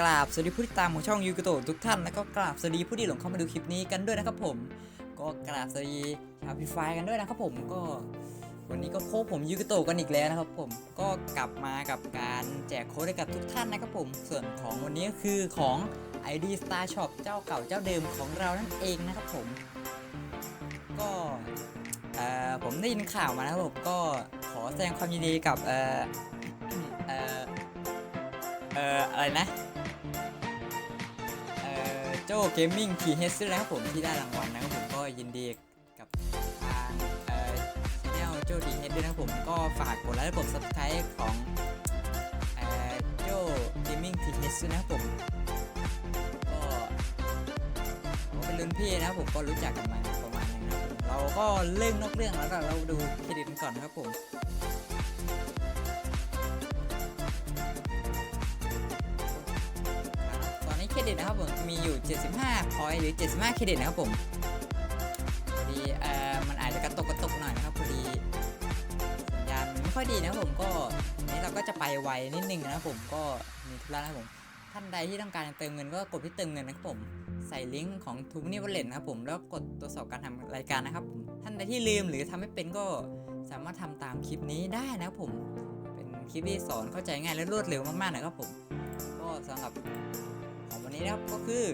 กราบสวัสดีผู้ติดตามของช่องยูกโตทุกท่านแล้วก็กราบสวัสดีผู้ที่หลงเข้ามาดูคลิปนี้กันด้วยนะครับผม ก็กราบสวัสดีชาวพีไฟกันด้วยนะครับผมก็ วันนี้ก็โค้ผมยูกโตกันอีกแล้วนะครับ ผมก็กลับมากับการแจกโค้ดให้กับทุกท่านนะครับผม ส่วนของวันนี้ก็คือของ ID Star Shop เจ้าเก่าเจ้าเดิมของเรานั่นเองนะครับผม ก็เอ่อผมได้ยินข่าวมานะครับผมก็ขอแสดงความยินดีกับเอ่อเอ่ออะไรนะ โจเกมมิ่งทีเฮสนะครับผมที่ได้รางวัลนะครับผมก็ยินดีกับทางเอ่อชแนลโจทีเฮสด้วยนะครับผมก็ฝากกดไลค์และกด subscribe ของเอ่อโจเกมมิ่งทีเฮสนะครับผมก็ผมเป็นรุ่นพี่นะครับผมก็รู้จักกันมาประมาณนึงนะครับผมเราก็เริ่มนอกเรื่องแล้วก็เราดูเครดิตก่อนนะครับผม เครดิตนะครับผมมีอยู่ 75พอยต์หรือ 75 เครดิตนะครับผมพอดีเอ่อมันอาจจะกระตกกระตกหน่อยนะครับพอดีสัญญาณไม่ค่อยดีนะครับผมก็วันนี้เราก็จะไปไวนิดนึงนะครับผมก็มีธุระนะครับผมท่านใดที่ต้องการเติมเงินก็กดที่เติมเงินนะครับผมใส่ลิงก์ของทูนี่วอลเล็ตนะครับผมแล้วกดตรวจสอบการทำรายการนะครับผมท่านใดที่ลืมหรือทำไม่เป็นก็สามารถทำตามคลิปนี้ได้นะครับผมเป็นคลิปที่สอนเข้าใจง่ายและรวดเร็วมากๆนะครับผมก็สำหรับ นี้นะครับก็คือ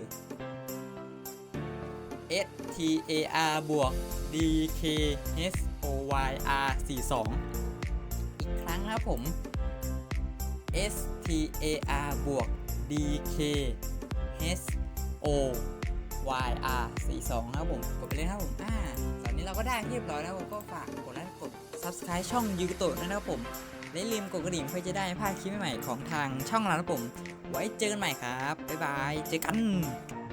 S T A R บวก D K H O Y R 42อีกครั้งนะครับผม S T A R บวก D K H O Y R 42นะครับผมกดไปเลยนะครับผมอ่าตอนนี้เราก็ได้เรียบร้อยแล้วผมก็ฝากกดไลค์กด Subscribe ช่องยูกโตะนะครับผมและลืมกดกระดิ่งเพื่อจะได้ไม่พลาดคลิปใหม่ๆของทางช่องเราครับผม ไว้เจอกันใหม่ครับ บ๊ายบาย เจอกัน